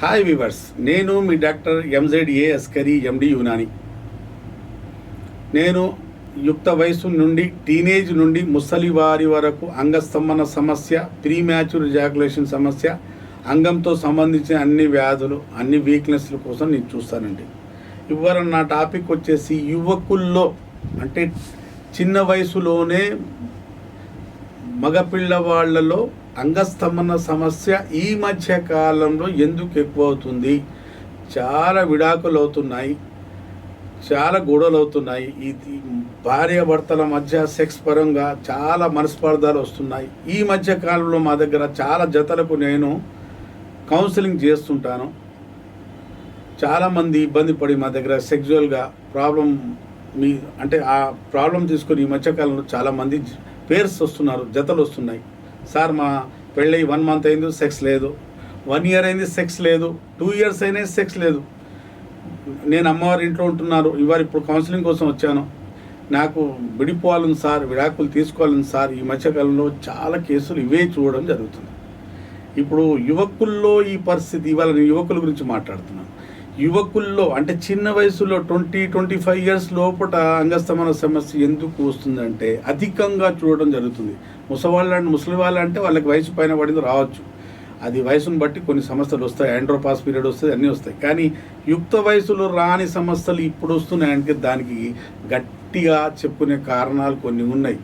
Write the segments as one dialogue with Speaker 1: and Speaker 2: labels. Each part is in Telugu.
Speaker 1: హాయ్ వివర్స్ నేను మీ doctor MZ A Askari MD Unani. నేను యుక్త వయసు నుండి టీనేజ్ నుండి ముసలి వారి వరకు అంగస్తంభన సమస్య ప్రీ మ్యాచ్యూర్ జాకులేషన్ సమస్య అంగంతో సంబంధించిన అన్ని వ్యాధులు అన్ని వీక్నెస్ల కోసం నేను చూస్తానండి. ఇవ్వరం నా టాపిక్ వచ్చేసి యువకుల్లో అంటే చిన్న వయసులోనే మగపిల్లవాళ్ళలో అంగస్తంభన సమస్య ఈ మధ్య కాలంలో ఎందుకు ఎక్కువ అవుతుంది చాలా విడాకులు అవుతున్నాయి చాలా గొడవలు అవుతున్నాయి ఈ ఈ భార్య భర్తల మధ్య సెక్స్ పరంగా చాలా మనస్పర్ధాలు వస్తున్నాయి. ఈ మధ్య కాలంలో మా దగ్గర చాలా జతలకు నేను కౌన్సిలింగ్ చేస్తుంటాను. చాలామంది ఇబ్బంది పడి మా దగ్గర సెక్జువల్గా ప్రాబ్లం మీ అంటే ఆ ప్రాబ్లం తీసుకొని ఈ మధ్యకాలంలో చాలామంది పేర్స్ వస్తున్నారు జతలు వస్తున్నాయి. సార్ మా పెళ్ళి వన్ మంత్ అయింది సెక్స్ లేదు. వన్ ఇయర్ అయింది సెక్స్ లేదు. టూ ఇయర్స్ అయినా సెక్స్ లేదు. నేను అమ్మవారి ఇంట్లో ఉంటున్నారు. ఇవాళ ఇప్పుడు కౌన్సిలింగ్ కోసం వచ్చాను. నాకు విడిపోవాలని సార్ విడాకులు తీసుకోవాలని సార్ ఈ మధ్యకాలంలో చాలా కేసులు ఇవే చూడడం జరుగుతుంది. ఇప్పుడు యువకుల్లో ఈ పరిస్థితి ఇవాళ నేను యువకుల గురించి మాట్లాడుతున్నాను. యువకుల్లో అంటే చిన్న వయసులో ట్వంటీ ట్వంటీ ఫైవ్ ఇయర్స్ లోపల అంగస్తమన సమస్య ఎందుకు వస్తుందంటే అధికంగా చూడడం జరుగుతుంది. ముసవాళ్ళు అంటే ముసలి వాళ్ళు అంటే వాళ్ళకి వయసు పైన పడింది రావచ్చు. అది వయసును బట్టి కొన్ని సమస్యలు వస్తాయి. ఆండ్రోపాస్ పీరియడ్ వస్తాయి అన్నీ వస్తాయి. కానీ యుక్త వయసులో రాని సమస్యలు ఇప్పుడు వస్తున్నాయంటే దానికి గట్టిగా చెప్పుకునే కారణాలు కొన్ని ఉన్నాయి.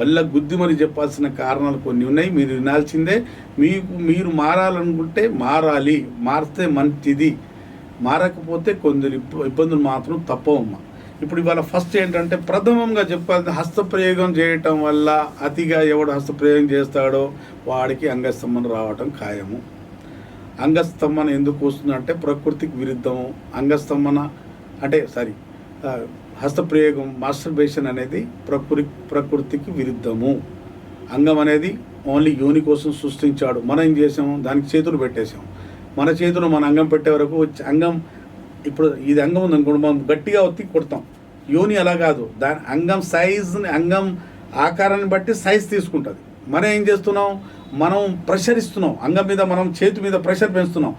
Speaker 1: వల్ల గుద్ది మరి చెప్పాల్సిన కారణాలు కొన్ని ఉన్నాయి. మీరు వినాల్సిందే. మీకు మీరు మారాలనుకుంటే మారాలి. మారితే మంచిది. మారకపోతే కొందరు ఇబ్బందులు మాత్రం తప్పవమ్మా. ఇప్పుడు ఇవాళ ఫస్ట్ ఏంటంటే ప్రథమంగా చెప్పాలి హస్తప్రయోగం చేయటం వల్ల అతిగా ఎవడు హస్తప్రయోగం చేస్తాడో వాడికి అంగస్తంభన రావటం ఖాయము. అంగస్తంభన ఎందుకు వస్తుందంటే ప్రకృతికి విరుద్ధము. అంగస్తంభన అంటే సారీ హస్తప్రయోగం మాస్టర్బేషన్ అనేది ప్రకృతి ప్రకృతికి విరుద్ధము. అంగం అనేది ఓన్లీ యోని కోసం సృష్టించాడు. మనం ఏం చేసాము? దానికి చేతులు పెట్టేశాము మన చేతిలో మన అంగం పెట్టే వరకు వచ్చి అంగం ఇప్పుడు ఇది అంగం ఉంది అనుకోండి మనం గట్టిగా ఒత్తి కొడతాం. యోని అలా కాదు. దాని అంగం సైజుని అంగం ఆకారాన్ని బట్టి సైజ్ తీసుకుంటుంది. మనం ఏం చేస్తున్నాం? మనం ప్రెషర్ ఇస్తున్నాం. అంగం మీద మనం చేతి మీద ప్రెషర్ పెంచుతున్నాం.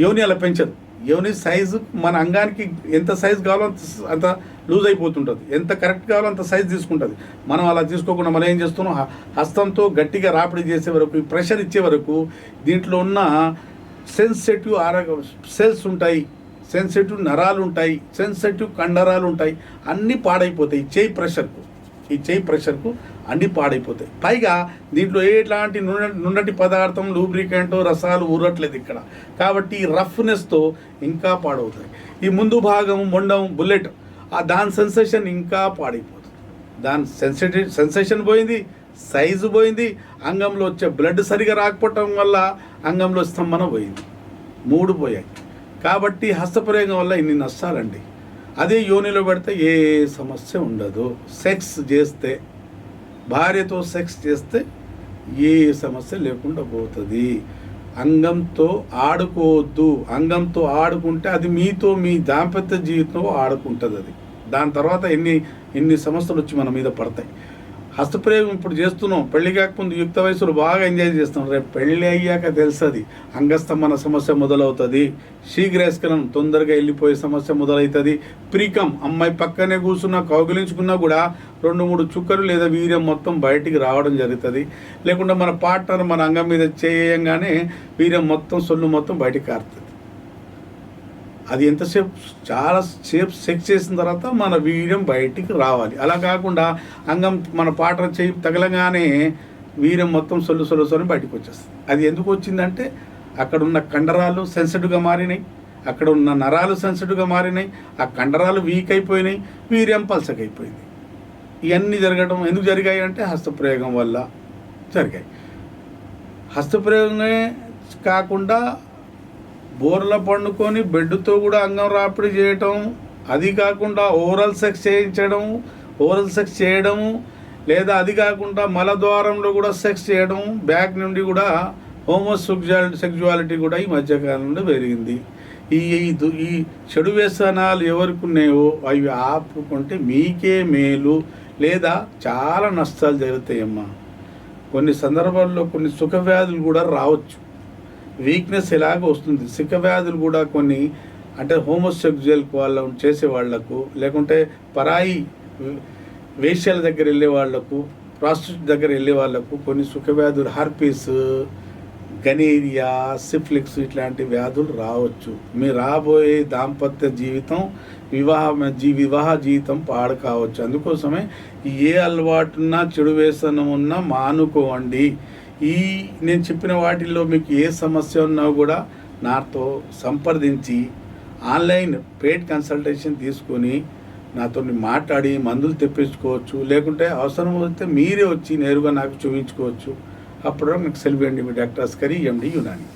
Speaker 1: యోని అలా పెంచదు. యోని సైజు మన అంగానికి ఎంత సైజు కావాలో అంత అంత లూజ్ అయిపోతుంటుంది. ఎంత కరెక్ట్ కావాలో అంత సైజ్ తీసుకుంటుంది. మనం అలా తీసుకోకుండా మనం ఏం చేస్తున్నాం? హస్తంతో గట్టిగా రాపిడి చేసే వరకు ప్రెషర్ ఇచ్చే వరకు దీంట్లో ఉన్న సెన్సిటివ్ ఆరోగ్య సెల్స్ ఉంటాయి సెన్సిటివ్ నరాలు ఉంటాయి సెన్సిటివ్ కండరాలు ఉంటాయి అన్నీ పాడైపోతాయి చేయి ప్రెషర్కు. ఈ చేయి ప్రెషర్కు అన్నీ పాడైపోతాయి. పైగా దీంట్లో ఎలాంటి నూనె నున్నటి పదార్థం లూబ్రికెంట్ రసాలు ఊరట్లేదు ఇక్కడ. కాబట్టి రఫ్నెస్తో ఇంకా పాడవుతాయి. ఈ ముందు భాగం మొండం బుల్లెట్ ఆ దాని సెన్సేషన్ ఇంకా పాడైపోతుంది. దాని సెన్సిటివ్ సెన్సేషన్ పోయింది సైజు పోయింది అంగంలో వచ్చే బ్లడ్ సరిగా రాకపోవటం వల్ల అంగంలో స్తంభన పోయింది. మూడు పోయాయి. కాబట్టి హస్తప్రయోగం వల్ల ఇన్ని నష్టాలండి. అదే యోనిలో పెడితే ఏ సమస్య ఉండదు. సెక్స్ చేస్తే భార్యతో సెక్స్ చేస్తే ఏ సమస్య లేకుండా పోతుంది. అంగంతో ఆడుకోవద్దు. అంగంతో ఆడుకుంటే అది మీతో మీ దాంపత్య జీవితంలో ఆడుకుంటుంది అది దాని తర్వాత ఎన్ని ఎన్ని సమస్యలు వచ్చి మన మీద పడతాయి. హస్తప్రయోగం ఇప్పుడు చేస్తున్నాం. పెళ్ళి కాకముందు యుక్త వయసులో బాగా ఎంజాయ్ చేస్తున్నాం. రేపు పెళ్ళి అయ్యాక తెలుస్తుంది అంగస్తంభన సమస్య మొదలవుతుంది. శీఘ్రస్కలం తొందరగా వెళ్ళిపోయే సమస్య మొదలవుతుంది ప్రీకం అమ్మాయి పక్కనే కూర్చున్నా కౌగిలించుకున్నా కూడా రెండు మూడు చుక్కలు లేదా వీర్యం మొత్తం బయటికి రావడం జరుగుతుంది. లేకుండా మన పార్ట్నర్ మన అంగం మీద చేయంగానే వీర్యం మొత్తం సొల్లు మొత్తం బయటికి కారుతుంది. అది ఎంతసేపు? చాలా సేపు సెక్ చేసిన తర్వాత మన వీర్యం బయటికి రావాలి. అలా కాకుండా అంగం మన పాట చేయి తగలగానే వీర్యం మొత్తం సొల్లు సొల్లు సొల్లు బయటకు వచ్చేస్తుంది అది ఎందుకు వచ్చిందంటే అక్కడ ఉన్న కండరాలు సెన్సిటివ్గా మారినాయి. అక్కడ ఉన్న నరాలు సెన్సిటివ్గా మారినాయి. ఆ కండరాలు వీక్ అయిపోయినాయి. వీర్యం పల్చకైపోయింది ఇవన్నీ జరగడం ఎందుకు జరిగాయి అంటే హస్తప్రయోగం వల్ల జరిగాయి. హస్తప్రయోగమే కాకుండా బోర్ల పండుకొని బెడ్తో కూడా అంగం రాపిడి చేయటం అది కాకుండా ఓరల్ సెక్స్ చేయించడం ఓరల్ సెక్స్ చేయడం లేదా అది కాకుండా మలద్వారంలో కూడా సెక్స్ చేయడం బ్యాక్ నుండి కూడా హోమోసెక్జువాలిటీ సెక్జువాలిటీ కూడా ఈ మధ్యకాలంలో పెరిగింది. ఈ ఈ ఈ చెడు వ్యసనాలు ఎవరికి ఉన్నాయో అవి ఆపుకుంటే మీకే మేలు లేదా చాలా నష్టాలు జరుగుతాయమ్మా. కొన్ని సందర్భాల్లో కొన్ని సుఖ వ్యాధులు కూడా రావచ్చు. వీక్నెస్ ఇలాగ వస్తుంది. సిక్క వ్యాధులు కూడా కొన్ని అంటే హోమోసెక్జువల్ వాళ్ళ చేసే వాళ్ళకు లేకుంటే పరాయి వేష్యాల దగ్గర వెళ్ళే వాళ్ళకు ప్రాస్టిట్యూట్ దగ్గర వెళ్ళే వాళ్ళకు కొన్ని సుఖ వ్యాధులు హార్పీస్ గనేరియా సిఫ్లిక్స్ ఇట్లాంటి వ్యాధులు రావచ్చు. మీ రాబోయే దాంపత్య జీవితం వివాహ జీ వివాహ జీవితం పాడు కావచ్చు. అందుకోసమే ఏ అలవాటున్నా చెడు వ్యసనం ఉన్నా మానుకోండి. ఈ నేను చెప్పిన వాటిల్లో మీకు ఏ సమస్య ఉన్నా కూడా నాతో సంప్రదించి ఆన్లైన్ పెయిడ్ కన్సల్టేషన్ తీసుకొని నాతో మాట్లాడి మందులు తెప్పించుకోవచ్చు లేకుంటే అవసరం వస్తే మీరే వచ్చి నేరుగా నాకు చూపించుకోవచ్చు. అప్పుడు నాకు సెల్వి అండి మీ డాక్టర్ అస్కరి ఎండి యునాని.